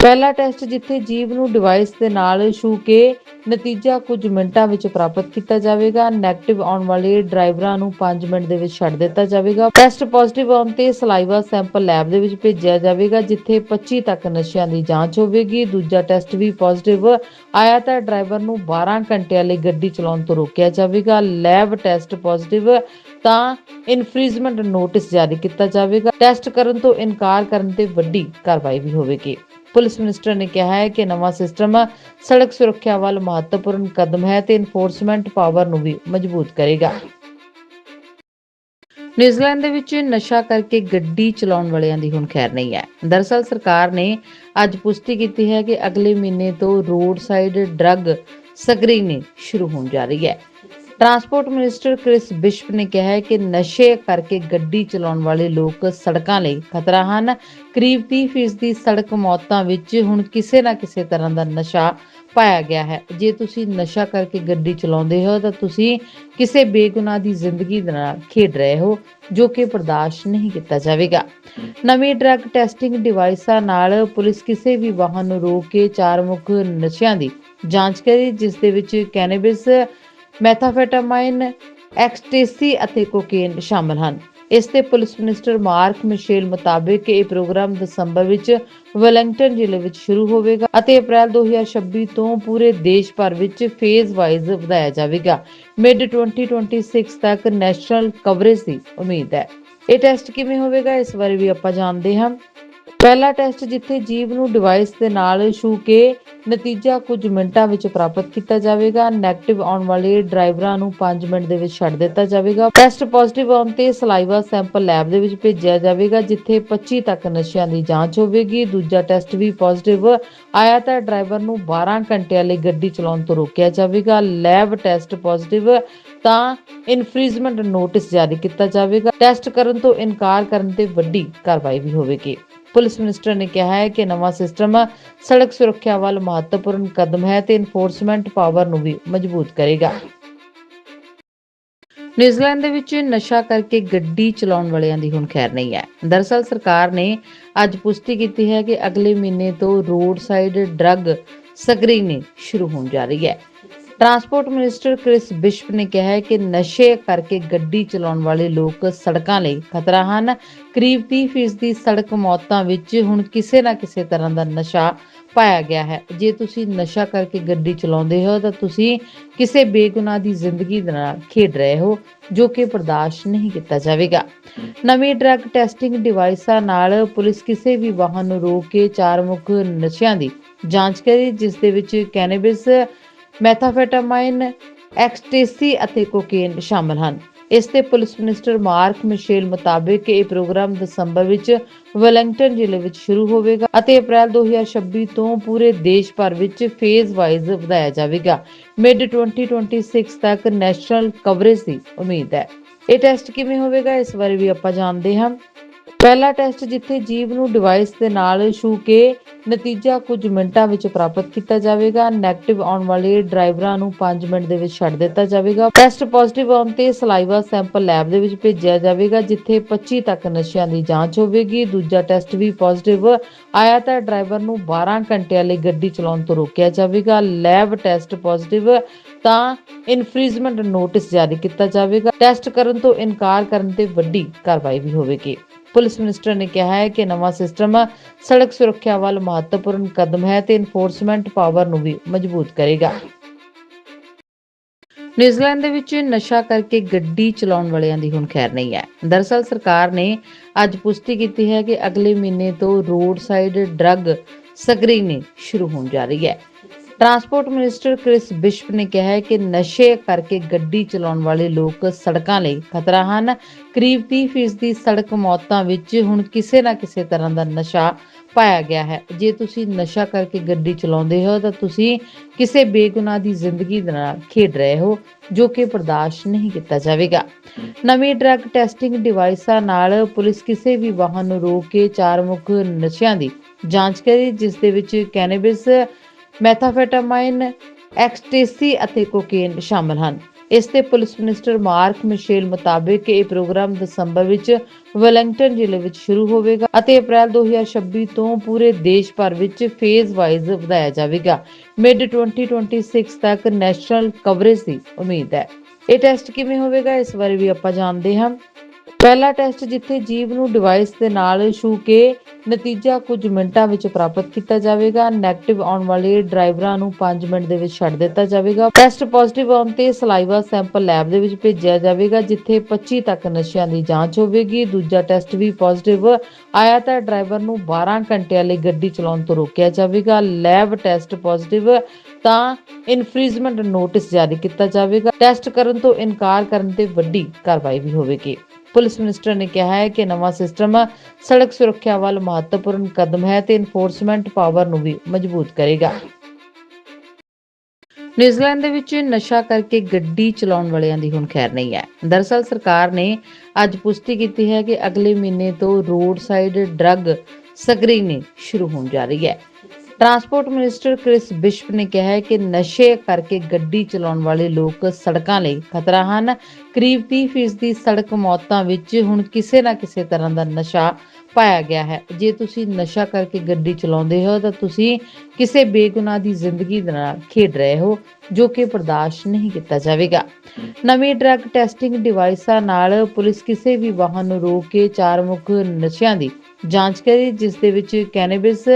ਪਹਿਲਾ ਟੈਸਟ ਜਿੱਥੇ ਜੀਵ ਨੂੰ ਡਿਵਾਈਸ ਦੇ ਨਾਲ ਛੂ ਕੇ ਨਤੀਜਾ ਕੁਝ ਮਿੰਟਾਂ ਵਿੱਚ ਪ੍ਰਾਪਤ ਕੀਤਾ ਜਾਵੇਗਾ। 네ਗੇਟਿਵ ਆਉਣ ਵਾਲੇ ਡਰਾਈਵਰਾਂ ਨੂੰ 5 ਮਿੰਟ ਦੇ ਵਿੱਚ ਛੱਡ ਦਿੱਤਾ ਜਾਵੇਗਾ। ਟੈਸਟ ਪੋਜ਼ਿਟਿਵ ਆਉਣ ਤੇ ਸਲਾਈਵਾ ਸੈਂਪਲ ਲੈਬ ਦੇ ਵਿੱਚ ਭੇਜਿਆ ਜਾਵੇਗਾ, ਜਿੱਥੇ 25 ਤੱਕ ਨਸ਼ਿਆਂ ਦੀ ਜਾਂਚ ਹੋਵੇਗੀ। ਦੂਜਾ ਟੈਸਟ ਵੀ ਪੋਜ਼ਿਟਿਵ ਆਇਆ ਤਾਂ ਡਰਾਈਵਰ ਨੂੰ 12 ਘੰਟਿਆਂ ਲਈ ਗੱਡੀ ਚਲਾਉਣ ਤੋਂ ਰੋਕਿਆ ਜਾਵੇਗਾ। ਲੈਬ ਟੈਸਟ ਪੋਜ਼ਿਟਿਵ ਤਾਂ ਇਨਫ੍ਰੀਜ਼ਮੈਂਟ ਨੋਟਿਸ ਜਾਰੀ ਕੀਤਾ ਜਾਵੇਗਾ। ਟੈਸਟ ਕਰਨ ਤੋਂ ਇਨਕਾਰ ਕਰਨ ਤੇ ਵੱਡੀ ਕਾਰਵਾਈ ਵੀ ਹੋਵੇਗੀ। ਪੁਲਿਸ ਮਿਨਿਸਟਰ ਨੇ ਕਿਹਾ ਹੈ ਕਿ ਨਵਾਂ ਸਿਸਟਮ ਸੜਕ ਸੁਰੱਖਿਆ ਵੱਲ ਮਹੱਤਵਪੂਰਨ ਕਦਮ ਹੈ ਤੇ ਇਨਫੋਰਸਮੈਂਟ ਪਾਵਰ ਨੂੰ ਵੀ ਮਜ਼ਬੂਤ ਕਰੇਗਾ। ਨਿਊਜ਼ੀਲੈਂਡ ਦੇ ਵਿੱਚ ਨਸ਼ਾ ਕਰਕੇ ਗੱਡੀ ਚਲਾਉਣ ਵਾਲਿਆਂ ਦੀ ਹੁਣ ਖੈਰ ਨਹੀਂ ਹੈ। ਦਰਅਸਲ ਸਰਕਾਰ ਨੇ ਅੱਜ ਪੁਸ਼ਟੀ ਕੀਤੀ ਹੈ ਕਿ ਅਗਲੇ ਮਹੀਨੇ ਤੋਂ ਰੋਡ ਸਾਈਡ ਡਰੱਗ ਸਕਰੀਨਿੰਗ ਸ਼ੁਰੂ ਹੋਣ ਜਾ ਰਹੀ ਹੈ। ਟਰਾਂਸਪੋਰਟ ਮਿਨਿਸਟਰ ਕ੍ਰਿਸ ਬਿਸ਼ਪ ਨੇ ਕਿਹਾ ਹੈ ਕਿ ਨਸ਼ੇ ਕਰਕੇ ਗੱਡੀ ਚਲਾਉਣ ਵਾਲੇ ਲੋਕ ਸੜਕਾਂ ਲਈ ਖਤਰਾ ਹਨ। ਕਰੀਬ 30% ਦੀ ਸੜਕ ਮੌਤਾਂ ਵਿੱਚ ਹੁਣ ਕਿਸੇ ਨਾ ਕਿਸੇ ਤਰ੍ਹਾਂ ਦਾ ਨਸ਼ਾ ਪਾਇਆ ਗਿਆ ਹੈ। ਜੇ ਤੁਸੀਂ ਨਸ਼ਾ ਕਰਕੇ ਗੱਡੀ ਚਲਾਉਂਦੇ ਹੋ, ਤਾਂ ਤੁਸੀਂ ਕਿਸੇ ਬੇਗੁਨਾਹ ਦੀ ਜ਼ਿੰਦਗੀ ਦੇ ਨਾਲ ਖੇਡ ਰਹੇ ਹੋ, ਜੋ ਕਿ ਬਰਦਾਸ਼ਤ ਨਹੀਂ ਕੀਤਾ ਜਾਵੇਗਾ। ਨਵੀਂ ਡਰੱਗ ਟੈਸਟਿੰਗ ਡਿਵਾਈਸਾਂ ਨਾਲ ਪੁਲਿਸ ਕਿਸੇ ਵੀ ਵਾਹਨ ਨੂੰ ਰੋਕ ਕੇ ਚਾਰ ਮੁੱਖ ਨਸ਼ਿਆਂ ਦੀ ਜਾਂਚ ਕਰੇ, ਜਿਸ ਦੇ ਵਿੱਚ ਕੈਨੇਬਿਸ ਮੈਥਾਫੈਟਾਮਾਈਨ, ਐਕਸਟੇਸੀ ਅਤੇ ਕੋਕੇਨ ਸ਼ਾਮਲ ਹਨ। ਇਸ ਤੇ ਪੁਲਿਸ ਮਿਨਿਸਟਰ ਮਾਰਕ ਮਿਸ਼ੇਲ ਮੁਤਾਬਕ ਇਹ ਪ੍ਰੋਗਰਾਮ ਦਸੰਬਰ ਵਿੱਚ ਵੈਲਿੰਗਟਨ ਜ਼ਿਲ੍ਹੇ ਵਿੱਚ ਸ਼ੁਰੂ ਹੋਵੇਗਾ ਅਤੇ ਅਪ੍ਰੈਲ 2026 ਤੋਂ ਪੂਰੇ ਦੇਸ਼ ਭਰ ਵਿੱਚ ਫੇਜ਼ ਵਾਈਜ਼ ਵਧਾਇਆ ਜਾਵੇਗਾ। ਮਿਡ 2026 ਤੱਕ ਨੈਸ਼ਨਲ ਕਵਰੇਜ ਦੀ ਉਮੀਦ ਹੈ। ਇਹ ਟੈਸਟ ਕਿਵੇਂ ਹੋਵੇਗਾ ਇਸ ਬਾਰੇ ਵੀ ਆਪਾਂ ਜਾਣਦੇ ਹਾਂ। ਪਹਿਲਾ ਟੈਸਟ ਜਿੱਥੇ ਜੀਵ ਨੂੰ ਡਿਵਾਈਸ ਦੇ ਨਾਲ ਛੂ ਕੇ ਨਤੀਜਾ ਕੁਝ ਮਿੰਟਾਂ ਵਿੱਚ ਪ੍ਰਾਪਤ ਕੀਤਾ ਜਾਵੇਗਾ। 네ਗੇਟਿਵ ਆਉਣ ਵਾਲੇ ਡਰਾਈਵਰਾਂ ਨੂੰ 5 ਮਿੰਟ ਦੇ ਵਿੱਚ ਛੱਡ ਦਿੱਤਾ ਜਾਵੇਗਾ। ਟੈਸਟ ਪੋਜ਼ਿਟਿਵ ਆਉਣ ਤੇ ਸਲਾਈਵਾ ਸੈਂਪਲ ਲੈਬ ਦੇ ਵਿੱਚ ਭੇਜਿਆ ਜਾਵੇਗਾ, ਜਿੱਥੇ 25 ਤੱਕ ਨਸ਼ਿਆਂ ਦੀ ਜਾਂਚ ਹੋਵੇਗੀ। ਦੂਜਾ ਟੈਸਟ ਵੀ ਪੋਜ਼ਿਟਿਵ ਆਇਆ ਤਾਂ ਡਰਾਈਵਰ ਨੂੰ 12 ਘੰਟਿਆਂ ਲਈ ਗੱਡੀ ਚਲਾਉਣ ਤੋਂ ਰੋਕਿਆ ਜਾਵੇਗਾ। ਲੈਬ ਟੈਸਟ ਪੋਜ਼ਿਟਿਵ ਤਾਂ ਇਨਫ੍ਰੀਜ਼ਮੈਂਟ ਨੋਟਿਸ ਜਾਰੀ ਕੀਤਾ ਜਾਵੇਗਾ। ਟੈਸਟ ਕਰਨ ਤੋਂ ਇਨਕਾਰ ਕਰਨ ਤੇ ਵੱਡੀ ਕਾਰਵਾਈ ਵੀ ਹੋਵੇਗੀ। ਪੁਲਿਸ ਮਿਨਿਸਟਰ ਨੇ ਕਿਹਾ ਹੈ ਕਿ ਨਵਾਂ ਸਿਸਟਮ ਸੜਕ ਸੁਰੱਖਿਆ ਵੱਲ ਮਹੱਤਵਪੂਰਨ ਕਦਮ ਹੈ ਤੇ ਇਨਫੋਰਸਮੈਂਟ ਪਾਵਰ ਨੂੰ ਵੀ ਮਜ਼ਬੂਤ ਕਰੇਗਾ। ਨਿਊਜ਼ੀਲੈਂਡ ਦੇ ਵਿੱਚ ਨਸ਼ਾ ਕਰਕੇ ਗੱਡੀ ਚਲਾਉਣ ਵਾਲਿਆਂ ਦੀ ਹੁਣ ਖੈਰ ਨਹੀਂ ਹੈ। ਦਰਅਸਲ ਸਰਕਾਰ ਨੇ ਅੱਜ ਪੁਸ਼ਟੀ ਕੀਤੀ ਹੈ ਕਿ ਅਗਲੇ ਮਹੀਨੇ ਤੋਂ ਰੋਡ ਸਾਈਡ ਡਰੱਗ ਸਕਰੀਨਿੰਗ ਸ਼ੁਰੂ ਹੋਣ ਜਾ ਰਹੀ ਹੈ। ਟਰਾਂਸਪੋਰਟ ਮਿਨਿਸਟਰ ਕ੍ਰਿਸ ਬਿਸ਼ਪ ਨੇ ਕਿਹਾ ਹੈ ਕਿ ਨਸ਼ੇ ਕਰਕੇ ਗੱਡੀ ਚਲਾਉਣ ਵਾਲੇ ਲੋਕ ਸੜਕਾਂ ਲਈ ਖਤਰਾ ਹਨ। ਕਰੀਬ 30% ਦੀ ਸੜਕ ਮੌਤਾਂ ਵਿੱਚ ਹੁਣ ਕਿਸੇ ਨਾ ਕਿਸੇ ਤਰ੍ਹਾਂ ਦਾ ਨਸ਼ਾ ਪਾਇਆ ਗਿਆ ਹੈ। ਜੇ ਤੁਸੀਂ ਨਸ਼ਾ ਕਰਕੇ ਗੱਡੀ ਚਲਾਉਂਦੇ ਹੋ, ਤਾਂ ਤੁਸੀਂ ਕਿਸੇ ਬੇਗੁਨਾਹ ਦੀ ਜ਼ਿੰਦਗੀ ਦੇ ਨਾਲ ਖੇਡ ਰਹੇ ਹੋ, ਜੋ ਕਿ ਬਰਦਾਸ਼ਤ ਨਹੀਂ ਕੀਤਾ ਜਾਵੇਗਾ। ਨਵੀਂ ਡਰੱਗ ਟੈਸਟਿੰਗ ਡਿਵਾਈਸਾਂ ਨਾਲ ਪੁਲਿਸ ਕਿਸੇ ਵੀ ਵਾਹਨ ਨੂੰ ਰੋਕ ਕੇ ਚਾਰ ਮੁੱਖ ਨਸ਼ਿਆਂ ਦੀ ਜਾਂਚ ਕਰੇ, ਜਿਸ ਦੇ ਵਿੱਚ ਕੈਨੇਬਿਸ ਮੈਥਾਫੈਟਾਮਾਈਨ, ਐਕਸਟੇਸੀ ਅਤੇ ਕੋਕੇਨ ਸ਼ਾਮਲ ਹਨ। ਇਸ ਤੇ ਪੁਲਿਸ ਮਿਨਿਸਟਰ ਮਾਰਕ ਮਿਸ਼ੇਲ ਮੁਤਾਬਕ ਇਹ ਪ੍ਰੋਗਰਾਮ ਦਸੰਬਰ ਵਿੱਚ ਵੈਲਿੰਗਟਨ ਜ਼ਿਲ੍ਹੇ ਵਿੱਚ ਸ਼ੁਰੂ ਹੋਵੇਗਾ ਅਤੇ ਅਪ੍ਰੈਲ 2026 ਤੋਂ ਪੂਰੇ ਦੇਸ਼ ਭਰ ਵਿੱਚ ਫੇਜ਼ ਵਾਈਜ਼ ਵਧਾਇਆ ਜਾਵੇਗਾ। ਮਿਡ 2026 ਤੱਕ ਨੈਸ਼ਨਲ ਕਵਰੇਜ ਦੀ ਉਮੀਦ ਹੈ। ਇਹ ਟੈਸਟ ਕਿਵੇਂ ਹੋਵੇਗਾ, ਇਸ ਬਾਰੇ ਵੀ ਆਪਾਂ ਜਾਣਦੇ ਹਾਂ। ਪਹਿਲਾ ਟੈਸਟ ਜਿੱਥੇ ਜੀਵ ਨੂੰ ਡਿਵਾਈਸ ਦੇ ਨਾਲ ਛੂ ਕੇ ਨਤੀਜਾ ਕੁਝ ਮਿੰਟਾਂ ਵਿੱਚ ਪ੍ਰਾਪਤ ਕੀਤਾ ਜਾਵੇਗਾ। 네ਗੇਟਿਵ ਆਉਣ ਵਾਲੇ ਡਰਾਈਵਰਾਂ ਨੂੰ 5 ਮਿੰਟ ਦੇ ਵਿੱਚ ਛੱਡ ਦਿੱਤਾ ਜਾਵੇਗਾ। ਟੈਸਟ ਪੋਜ਼ਿਟਿਵ ਆਉਣ ਤੇ ਸਲਾਈਵਾ ਸੈਂਪਲ ਲੈਬ ਦੇ ਵਿੱਚ ਭੇਜਿਆ ਜਾਵੇਗਾ, ਜਿੱਥੇ 25 ਤੱਕ ਨਸ਼ਿਆਂ ਦੀ ਜਾਂਚ ਹੋਵੇਗੀ। ਦੂਜਾ ਟੈਸਟ ਵੀ ਪੋਜ਼ਿਟਿਵ ਆਇਆ ਤਾਂ ਡਰਾਈਵਰ ਨੂੰ 12 ਘੰਟਿਆਂ ਲਈ ਗੱਡੀ ਚਲਾਉਣ ਤੋਂ ਰੋਕਿਆ ਜਾਵੇਗਾ। ਲੈਬ ਟੈਸਟ ਪੋਜ਼ਿਟਿਵ ਤਾਂ ਇਨਫ੍ਰੀਜ਼ਮੈਂਟ ਨੋਟਿਸ ਜਾਰੀ ਕੀਤਾ ਜਾਵੇਗਾ। ਟੈਸਟ ਕਰਨ ਤੋਂ ਇਨਕਾਰ ਕਰਨ ਤੇ ਵੱਡੀ ਕਾਰਵਾਈ ਵੀ ਹੋਵੇਗੀ। ਪੁਲਿਸ ਮਿਨਿਸਟਰ ਨੇ ਕਿਹਾ ਹੈ ਕਿ ਨਵਾਂ ਸਿਸਟਮ ਸੜਕ ਸੁਰੱਖਿਆ ਵੱਲ ਮਹੱਤਵਪੂਰਨ ਕਦਮ ਹੈ ਤੇ ਇਨਫੋਰਸਮੈਂਟ ਪਾਵਰ ਨੂੰ ਵੀ ਮਜ਼ਬੂਤ ਕਰੇਗਾ। ਨਿਊਜ਼ੀਲੈਂਡ ਦੇ ਵਿੱਚ ਨਸ਼ਾ ਕਰਕੇ ਗੱਡੀ ਚਲਾਉਣ ਵਾਲਿਆਂ ਦੀ ਹੁਣ ਖੈਰ ਨਹੀਂ ਹੈ। ਦਰਅਸਲ ਸਰਕਾਰ ਨੇ ਅੱਜ ਪੁਸ਼ਟੀ ਕੀਤੀ ਹੈ ਕਿ ਅਗਲੇ ਮਹੀਨੇ ਤੋਂ ਰੋਡ ਸਾਈਡ ਡਰੱਗ ਸਕਰੀਨਿੰਗ ਸ਼ੁਰੂ ਹੋਣ ਜਾ ਰਹੀ ਹੈ। ਟਰਾਂਸਪੋਰਟ ਮਿਨਿਸਟਰ ਕ੍ਰਿਸ ਬਿਸ਼ਪ ਨੇ ਕਿਹਾ ਹੈ ਕਿ ਨਸ਼ੇ ਕਰਕੇ ਗੱਡੀ ਚਲਾਉਣ ਵਾਲੇ ਲੋਕ ਸੜਕਾਂ ਲਈ ਖਤਰਾ ਹਨ। ਕਰੀਬ 30% ਦੀ ਸੜਕ ਮੌਤਾਂ ਵਿੱਚ ਹੁਣ ਕਿਸੇ ਨਾ ਕਿਸੇ ਤਰ੍ਹਾਂ ਦਾ ਨਸ਼ਾ ਪਾਇਆ ਗਿਆ ਹੈ। ਜੇ ਤੁਸੀਂ ਨਸ਼ਾ ਕਰਕੇ ਗੱਡੀ ਚਲਾਉਂਦੇ ਹੋ, ਤਾਂ ਤੁਸੀਂ ਕਿਸੇ ਬੇਗੁਨਾਹ ਦੀ ਜ਼ਿੰਦਗੀ ਦੇ ਨਾਲ ਖੇਡ ਰਹੇ ਹੋ, ਜੋ ਕਿ ਬਰਦਾਸ਼ਤ ਨਹੀਂ ਕੀਤਾ ਜਾਵੇਗਾ। ਨਵੀਂ ਡਰੱਗ ਟੈਸਟਿੰਗ ਡਿਵਾਈਸਾਂ ਨਾਲ ਪੁਲਿਸ ਕਿਸੇ ਵੀ ਵਾਹਨ ਨੂੰ ਰੋਕ ਕੇ ਚਾਰ ਮੁੱਖ ਨਸ਼ਿਆਂ ਦੀ ਜਾਂਚ ਕਰੇ, ਜਿਸ ਦੇ ਵਿੱਚ ਕੈਨੇਬਿਸ ਮੈਥਾਫੈਟਾਮਾਈਨ, ਐਕਸਟੇਸੀ ਅਤੇ ਕੋਕੇਨ ਸ਼ਾਮਲ ਹਨ। ਇਸ ਤੇ ਪੁਲਿਸ ਮਿਨਿਸਟਰ ਮਾਰਕ ਮਿਸ਼ੇਲ ਮੁਤਾਬਕ ਇਹ ਪ੍ਰੋਗਰਾਮ ਦਸੰਬਰ ਵਿੱਚ ਵੈਲਿੰਗਟਨ ਜ਼ਿਲ੍ਹੇ ਵਿੱਚ ਸ਼ੁਰੂ ਹੋਵੇਗਾ ਅਤੇ ਅਪ੍ਰੈਲ 2026 ਤੋਂ ਪੂਰੇ ਦੇਸ਼ ਭਰ ਵਿੱਚ ਫੇਜ਼ ਵਾਈਜ਼ ਵਧਾਇਆ ਜਾਵੇਗਾ। ਮਿਡ 2026 ਤੱਕ ਨੈਸ਼ਨਲ ਕਵਰੇਜ ਦੀ ਉਮੀਦ ਹੈ। ਇਹ ਟੈਸਟ ਕਿਵੇਂ ਹੋਵੇਗਾ ਇਸ ਬਾਰੇ ਵੀ ਆਪਾਂ ਜਾਣਦੇ ਹਾਂ। ਪਹਿਲਾ ਟੈਸਟ ਜਿੱਥੇ ਜੀਵ ਨੂੰ ਡਿਵਾਈਸ ਦੇ ਨਾਲ ਛੂ ਕੇ ਨਤੀਜਾ ਕੁਝ ਮਿੰਟਾਂ ਵਿੱਚ ਪ੍ਰਾਪਤ ਕੀਤਾ ਜਾਵੇਗਾ। 네ਗੇਟਿਵ ਆਉਣ ਵਾਲੇ ਡਰਾਈਵਰਾਂ ਨੂੰ 5 ਮਿੰਟ ਦੇ ਵਿੱਚ ਛੱਡ ਦਿੱਤਾ ਜਾਵੇਗਾ। ਟੈਸਟ ਪੋਜ਼ਿਟਿਵ ਆਉਣ ਤੇ ਸਲਾਈਵਾ ਸੈਂਪਲ ਲੈਬ ਦੇ ਵਿੱਚ ਭੇਜਿਆ ਜਾਵੇਗਾ, ਜਿੱਥੇ 25 ਤੱਕ ਨਸ਼ਿਆਂ ਦੀ ਜਾਂਚ ਹੋਵੇਗੀ। ਦੂਜਾ ਟੈਸਟ ਵੀ ਪੋਜ਼ਿਟਿਵ ਆਇਆ ਤਾਂ ਡਰਾਈਵਰ ਨੂੰ 12 ਘੰਟਿਆਂ ਲਈ ਗੱਡੀ ਚਲਾਉਣ ਤੋਂ ਰੋਕਿਆ ਜਾਵੇਗਾ। ਲੈਬ ਟੈਸਟ ਪੋਜ਼ਿਟਿਵ ਤਾਂ ਇਨਫ੍ਰੀਜ਼ਮੈਂਟ ਨੋਟਿਸ ਜਾਰੀ ਕੀਤਾ ਜਾਵੇਗਾ। ਟੈਸਟ ਕਰਨ ਤੋਂ ਇਨਕਾਰ ਕਰਨ ਤੇ ਵੱਡੀ ਕਾਰਵਾਈ ਵੀ ਹੋਵੇਗੀ। ਪੁਲਿਸ ਮਿਨਿਸਟਰ ਨੇ ਕਿਹਾ ਹੈ ਕਿ ਨਵਾਂ ਸਿਸਟਮ ਸੜਕ ਸੁਰੱਖਿਆ ਵੱਲ ਮਹੱਤਵਪੂਰਨ ਕਦਮ ਹੈ ਤੇ ਇਨਫੋਰਸਮੈਂਟ ਪਾਵਰ ਨੂੰ ਵੀ ਮਜ਼ਬੂਤ ਕਰੇਗਾ। ਨਿਊਜ਼ੀਲੈਂਡ ਦੇ ਵਿੱਚ ਨਸ਼ਾ ਕਰਕੇ ਗੱਡੀ ਚਲਾਉਣ ਵਾਲਿਆਂ ਦੀ ਹੁਣ ਖੈਰ ਨਹੀਂ ਹੈ। ਦਰਅਸਲ ਸਰਕਾਰ ਨੇ ਅੱਜ ਪੁਸ਼ਟੀ ਕੀਤੀ ਹੈ ਕਿ ਅਗਲੇ ਮਹੀਨੇ ਤੋਂ ਰੋਡ ਸਾਈਡ ਡਰੱਗ ਸਕਰੀਨਿੰਗ ਸ਼ੁਰੂ ਹੋਣ ਜਾ ਰਹੀ ਹੈ। ਟਰਾਂਸਪੋਰਟ ਮਿਨਿਸਟਰ ਕ੍ਰਿਸ ਬਿਸ਼ਪ ਨੇ ਕਿਹਾ ਹੈ ਕਿ ਨਸ਼ੇ ਕਰਕੇ ਗੱਡੀ ਚਲਾਉਣ ਵਾਲੇ ਲੋਕ ਸੜਕਾਂ ਲਈ ਖਤਰਾ ਹਨ। ਕਰੀਬ 30% ਦੀ ਸੜਕ ਮੌਤਾਂ ਵਿੱਚ ਹੁਣ ਕਿਸੇ ਨਾ ਕਿਸੇ ਤਰ੍ਹਾਂ ਦਾ ਨਸ਼ਾ ਪਾਇਆ ਗਿਆ ਹੈ। ਜੇ ਤੁਸੀਂ ਨਸ਼ਾ ਕਰਕੇ ਗੱਡੀ ਚਲਾਉਂਦੇ ਹੋ, ਤਾਂ ਤੁਸੀਂ ਕਿਸੇ ਬੇਗੁਨਾਹ ਦੀ ਜ਼ਿੰਦਗੀ ਦੇ ਨਾਲ ਖੇਡ ਰਹੇ ਹੋ, ਜੋ ਕਿ ਬਰਦਾਸ਼ਤ ਨਹੀਂ ਕੀਤਾ ਜਾਵੇਗਾ। ਨਵੀਂ ਡਰੱਗ ਟੈਸਟਿੰਗ ਡਿਵਾਈਸਾਂ ਨਾਲ ਪੁਲਿਸ ਕਿਸੇ ਵੀ ਵਾਹਨ ਨੂੰ ਰੋਕ ਕੇ ਚਾਰ ਮੁੱਖ ਨਸ਼ਿਆਂ ਦੀ ਜਾਂਚ ਕਰੇ, ਜਿਸ ਦੇ ਵਿੱਚ ਕੈਨੇਬਿਸ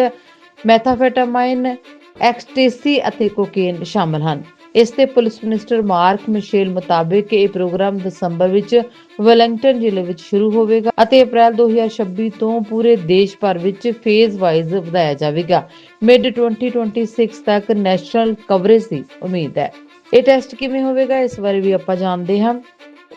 ਮੈਥਾਫੈਟਾਮਾਈਨ, ਐਕਸਟੇਸੀ ਅਤੇ ਕੋਕੇਨ ਸ਼ਾਮਲ ਹਨ। ਇਸ ਤੇ ਪੁਲਿਸ ਮਿਨਿਸਟਰ ਮਾਰਕ ਮਿਸ਼ੇਲ ਮੁਤਾਬਕ ਇਹ ਪ੍ਰੋਗਰਾਮ ਦਸੰਬਰ ਵਿੱਚ ਵੈਲਿੰਗਟਨ ਜ਼ਿਲ੍ਹੇ ਵਿੱਚ ਸ਼ੁਰੂ ਹੋਵੇਗਾ ਅਤੇ ਅਪ੍ਰੈਲ 2026 ਤੋਂ ਪੂਰੇ ਦੇਸ਼ ਭਰ ਵਿੱਚ ਫੇਜ਼ ਵਾਈਜ਼ ਵਧਾਇਆ ਜਾਵੇਗਾ। ਮਿਡ 2026 ਤੱਕ ਨੈਸ਼ਨਲ ਕਵਰੇਜ ਦੀ ਉਮੀਦ ਹੈ। ਇਹ ਟੈਸਟ ਕਿਵੇਂ ਹੋਵੇਗਾ, ਇਸ ਬਾਰੇ ਵੀ ਆਪਾਂ ਜਾਣਦੇ ਹਾਂ।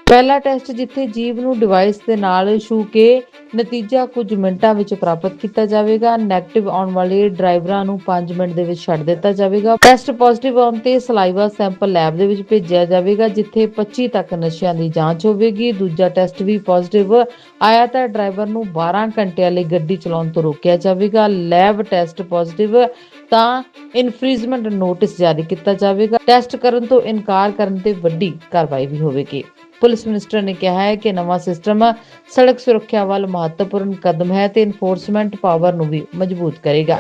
ਪਹਿਲਾ ਟੈਸਟ ਜਿੱਥੇ ਜੀਵ ਨੂੰ ਡਿਵਾਈਸ ਦੇ ਨਾਲ ਛੂ ਕੇ ਨਤੀਜਾ ਕੁਝ ਮਿੰਟਾਂ ਵਿੱਚ ਪ੍ਰਾਪਤ ਕੀਤਾ ਜਾਵੇਗਾ। 네ਗੇਟਿਵ ਆਉਣ ਵਾਲੇ ਡਰਾਈਵਰਾਂ ਨੂੰ 5 ਮਿੰਟ ਦੇ ਵਿੱਚ ਛੱਡ ਦਿੱਤਾ ਜਾਵੇਗਾ। ਟੈਸਟ ਪੋਜ਼ਿਟਿਵ ਆਉਣ ਤੇ ਸਲਾਈਵਾ ਸੈਂਪਲ ਲੈਬ ਦੇ ਵਿੱਚ ਭੇਜਿਆ ਜਾਵੇਗਾ, ਜਿੱਥੇ 25 ਤੱਕ ਨਸ਼ਿਆਂ ਦੀ ਜਾਂਚ ਹੋਵੇਗੀ। ਦੂਜਾ ਟੈਸਟ ਵੀ ਪੋਜ਼ਿਟਿਵ ਆਇਆ ਤਾਂ ਡਰਾਈਵਰ ਨੂੰ 12 ਘੰਟਿਆਂ ਲਈ ਗੱਡੀ ਚਲਾਉਣ ਤੋਂ ਰੋਕਿਆ ਜਾਵੇਗਾ। ਲੈਬ ਟੈਸਟ ਪੋਜ਼ਿਟਿਵ ਤਾਂ ਇਨਫ੍ਰੀਜ਼ਮੈਂਟ ਨੋਟਿਸ ਜਾਰੀ ਕੀਤਾ ਜਾਵੇਗਾ। ਟੈਸਟ ਕਰਨ ਤੋਂ ਇਨਕਾਰ ਕਰਨ ਤੇ ਵੱਡੀ ਕਾਰਵਾਈ ਵੀ ਹੋਵੇਗੀ। ਪੁਲਿਸ ਮਿਨਿਸਟਰ ਨੇ ਕਿਹਾ ਹੈ ਕਿ ਨਵਾਂ ਸਿਸਟਮ ਸੜਕ ਸੁਰੱਖਿਆ ਵੱਲ ਮਹੱਤਵਪੂਰਨ ਕਦਮ ਹੈ ਤੇ ਇਨਫੋਰਸਮੈਂਟ ਪਾਵਰ ਨੂੰ ਵੀ ਮਜ਼ਬੂਤ ਕਰੇਗਾ।